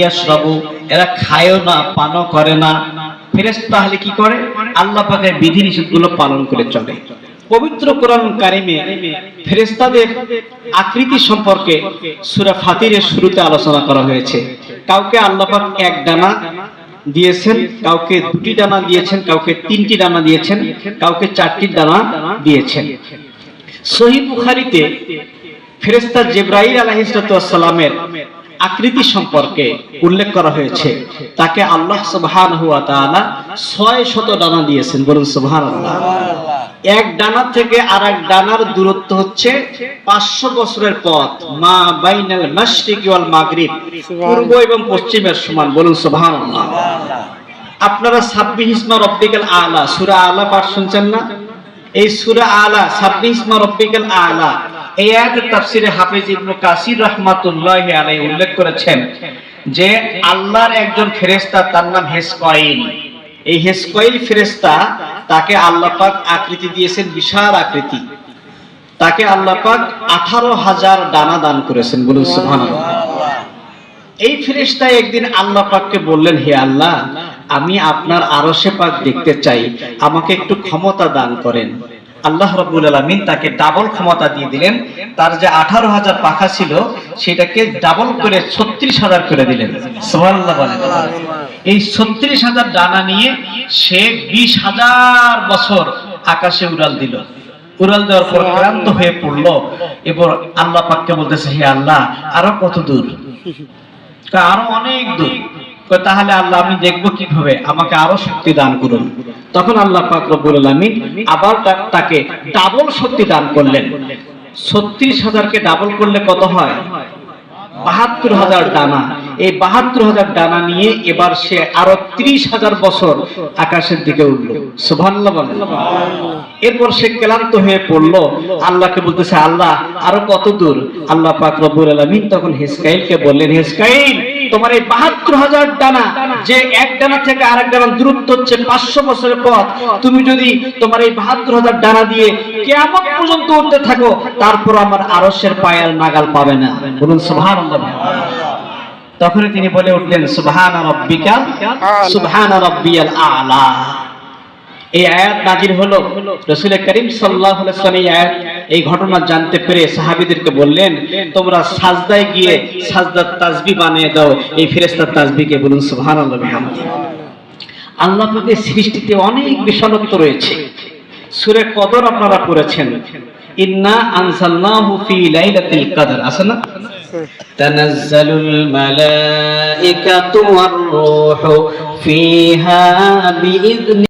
ইয়াশরাবু, এরা খায়ও না, পানও করে না। তাহলে কি করে? আল্লাহ পাকের পালন করে চলে। পবিত্র কোরআন কারিমে আকৃতি সম্পর্কে সূরা ফাতিরের শুরুতে আলোচনা করা হয়েছে। কাউকে আল্লাহ পাক এক ডানা দিয়েছেন, কাউকে দুটি ডানা দিয়েছেন, কাউকে তিনটি ডানা দিয়েছেন, কাউকে চারটি ডানা দিয়েছেন। সহি বুখারিতে ফেরেস্তা জেব্রাইল আলাহিসামের আকৃতি সম্পর্কে উল্লেখ করা হয়েছে। তাকে আল্লাহ সুবহান হুয়া তাআলা ছয় শত ডানা দিয়েছেন বলুন সুবহান আল্লাহ এক ডানা থেকে আর এক ডানার দূরত্ব হচ্ছে পাঁচশো বছরের পথ মা বাইনাল ওয়াল মাগরিব পূর্ব এবং পশ্চিমের সমান বলুন সুবহান আল্লাহ আপনারা সাব্বিহ ইসমা রব্বিকাল আলা সূরা আলা পাঠ শুনছেন না? এই সূরা আলা সাব্বিহ ইসমা রব্বিকাল আলা এই আয়াতের তাফসিরে কাসির উল্লেখ করেছেন যে আল্লাহর একজন তার নাম এই তাকে আল্লাহ পাক আকৃতি দিয়েছেন বিশাল আকৃতি। তাকে আল্লাহ পাক আঠারো হাজার ডানা দান করেছেন, বলুন সুবহানাল্লাহ। এই ফেরেশতা একদিন আল্লাহ পাককে বললেন, হে আল্লাহ, আমি আপনার আরশে পাক দেখতে চাই, আমাকে একটু ক্ষমতা দান করেন। আল্লাহ রব্বুল আলমিন তাকে ডাবল ক্ষমতা দিয়ে দিলেন। তার যে আঠারো হাজার পাখা ছিল, সেটাকে ডাবল করে ছত্রিশ হাজার করে দিলেন। এই ছত্রিশ হাজার ডানা নিয়ে সে বিশ হাজার বছর আকাশে উড়াল দিল। উড়াল দেওয়ার পর ক্লান্ত হয়ে পড়ল। এবার আল্লাহ পাককে বলতেছে, হে আল্লাহ, আরও কত দূর? আরও অনেক দূর। তাহলে আল্লাহ, আমি দেখব কীভাবে? আমাকে আরও শক্তি দান করুন। তখন আল্লাহ পাক রব্বুল আলামিন আবার তাকে ডাবল শক্তি দান করলেন। ছত্রিশ হাজারকে ডাবল করলে কত হয়? বাহাত্তর হাজার ডানা। এই বাহাত্তর হাজার ডানা নিয়ে এবার সে আরও ত্রিশ হাজার বছর আকাশের দিকে উঠল। বলেন। এরপর সে ক্লান্ত হয়ে পড়ল। আল্লাহকে বলতেছে, আল্লাহ, আরও কত দূর? আল্লাহ পাক রব্বুল আলামিন তখন হেসকাইলকে বললেন, হেসকাইল তোমার এই বাহাত্তর হাজার ডানা যে এক ডানা থেকে আরেক ডানা দূরত্ব হচ্ছে পাঁচশো বছরের পথ। তুমি যদি তোমার এই বাহাত্তর হাজার ডানা দিয়ে কেমন পর্যন্ত উঠতে থাকো, তারপর আমার আরসের পায়াল নাগাল পাবে না। বলুন সুবহান তখনই তিনি বলে উঠলেন, সুবহান রব্বিকা, সুবহান রব্বিয়াল আলা। এই আয়াত নাজির হলো রসুল করিম সাল্লাহ ইসলাম এই আয়াত, এই ঘটনা জানতে পেরে সাহাবিদেরকে বললেন, তোমরা সাজদায় গিয়ে সাজদার তাজবি বানিয়ে দাও, এই ফেরেস্তার তাজবিকে বলুন সুহান আল্লাহ পাকের সৃষ্টিতে অনেক বিশালত্ব রয়েছে। সুরে কদর আপনারা করেছেন ইন্না আনসালনাহু ফি লাইলাতিল কদর আছে না? তানাজ্জালুল মালাইকাতু ওয়ার রূহু ফিহা বিইذن